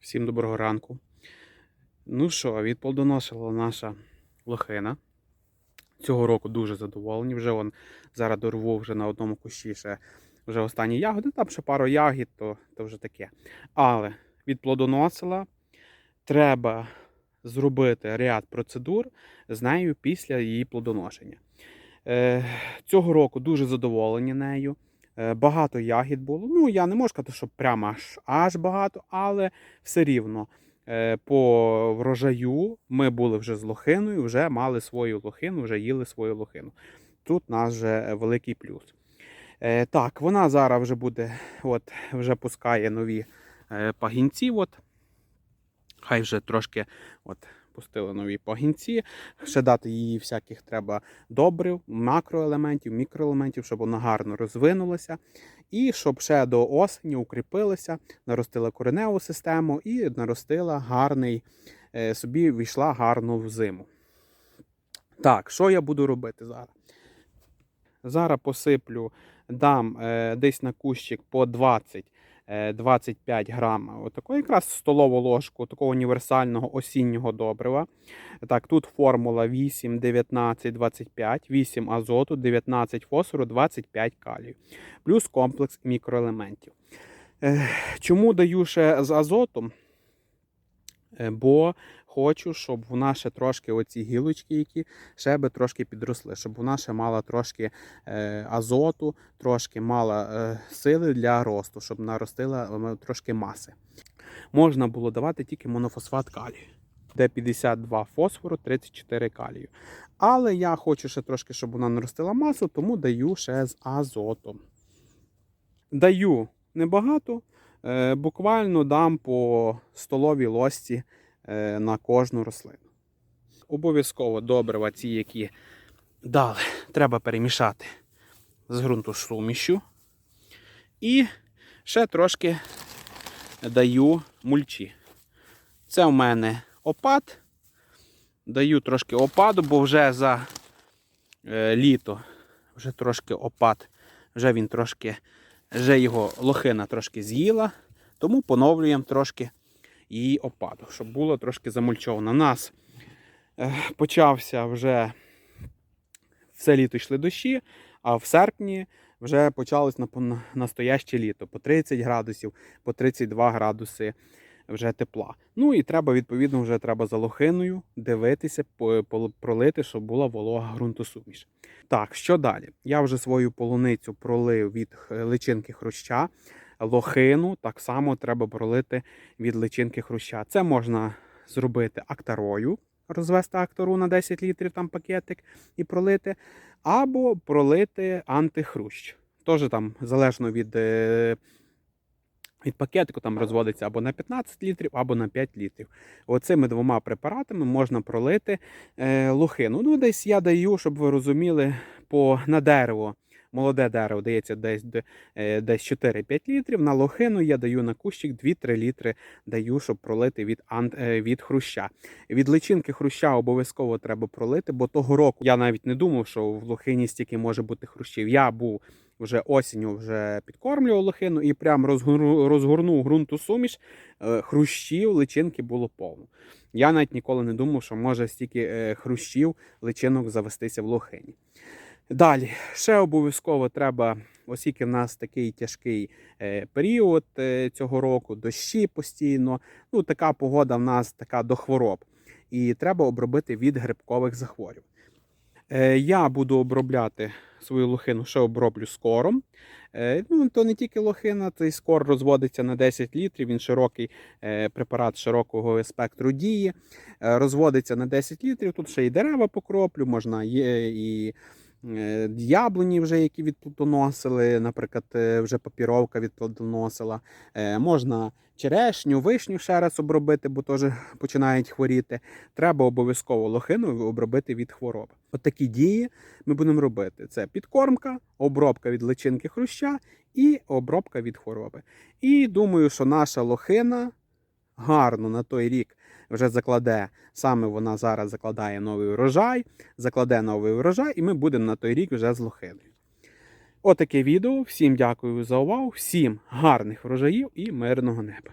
Всім доброго ранку. Ну що, відплодоносила наша лохина. Цього року дуже задоволені. Вже он зараз дорву вже на одному кущі ще вже останні ягоди. Там ще пару ягід, то, то вже таке. Але відплодоносила. Треба зробити ряд процедур з нею після її плодоношення. Е, цього року дуже задоволені нею. Е, Багато ягід було. Ну, я не можу сказати, що прямо аж, аж багато, але все рівно е, по врожаю ми були вже з лохиною, вже мали свою лохину, вже їли свою лохину. Тут нас вже великий плюс. Е, Так, вона зараз вже буде, от, вже пускає нові е, пагінці. От. Хай вже трошки от, пустили нові пагінці. Ще дати їй всяких треба добрив, макроелементів, мікроелементів, щоб вона гарно розвинулася. І щоб ще до осені укріпилася, наростила кореневу систему і наростила гарний, е, собі війшла гарно в зиму. Так, що я буду робити зараз? Зараз посиплю, дам е, десь на кущик по 20 е, 25 грам. Отако якраз столову ложку такого універсального осіннього добрива. Так, тут формула 8, 19, 25, 8 азоту, 19 фосфору, 25 калію. Плюс комплекс мікроелементів. Е, Чому даю ще з азотом? Е, Бо хочу, щоб вона ще трошки оці гілочки, які ще би трошки підросли, щоб вона ще мала трошки е, азоту, трошки мала е, сили для росту, щоб наростила е, трошки маси. Можна було давати тільки монофосфат калію, де 52 фосфору, 34 калію. Але я хочу ще трошки, щоб вона наростила масу, тому даю ще з азотом. Даю небагато, буквально дам по столовій ложці е, на кожну рослину. Обов'язково добрива ці, які дали, треба перемішати з ґрунтосумішю. І ще трошки даю мульчі. Це в мене опад. Даю трошки опаду, бо вже за е, літо вже трошки опад, вже він трошки, вже його лохина трошки з'їла, тому поновлюємо трошки її опаду, щоб було трошки замульчовано. У нас е, почався вже все літо йшли дощі, а в серпні вже почалось на- настояще літо по 30 градусів, по 32 градуси вже тепла. Ну і треба, відповідно, вже треба за лохиною дивитися, пролити, щоб була волога ґрунтосуміш. Так, що далі? Я вже свою полуницю пролив від е, личинки хруща. Лохину так само треба пролити від личинки хруща. Це можна зробити актарою, розвести актору на 10 літрів там пакетик і пролити, або пролити антихрущ. Теж там залежно від, е, від пакетику там розводиться або на 15 літрів, або на 5 літрів. Оцими двома препаратами можна пролити е, лохину. Ну, десь я даю, щоб ви розуміли, по, на дерево. Молоде дерево дається десь, е, десь 4-5 літрів. На лохину я даю на кущик 2-3 літри даю, щоб пролити від, е, від хруща. Від личинки хруща обов'язково треба пролити, бо того року я навіть не думав, що в лохині стільки може бути хрущів. Я був вже осінню вже підкормлював лохину і прям розгорнув, ґрунту суміш. е, Хрущів личинки було повно. Я навіть ніколи не думав, що може стільки хрущів личинок завестися в лохині. Далі, ще обов'язково треба, оскільки в нас такий тяжкий е, період е, цього року, дощі постійно. Ну, така погода в нас така до хвороб. І треба обробити від грибкових захворювань. Е, Я буду обробляти свою лохину, ще оброблю скором. Ну, то не тільки лохина, цей скор розводиться на 10 літрів. Він широкий препарат широкого спектру дії. Розводиться на 10 літрів. Тут ще і дерева покроплю, можна і яблуні, вже які відплодоносили, наприклад, е, вже папіровка відплодоносила. Е, Можна черешню, вишню ще раз обробити, бо теж починають хворіти. Треба обов'язково лохину обробити від хвороби. От такі дії ми будемо робити: це підкормка, обробка від личинки хруща і обробка від хвороби. І думаю, що наша лохина гарно на той рік вже закладе, саме вона зараз закладає новий урожай, закладе новий урожай, і ми будемо на той рік вже з. Отаке відео. Всім дякую за увагу, всім гарних врожаїв і мирного неба.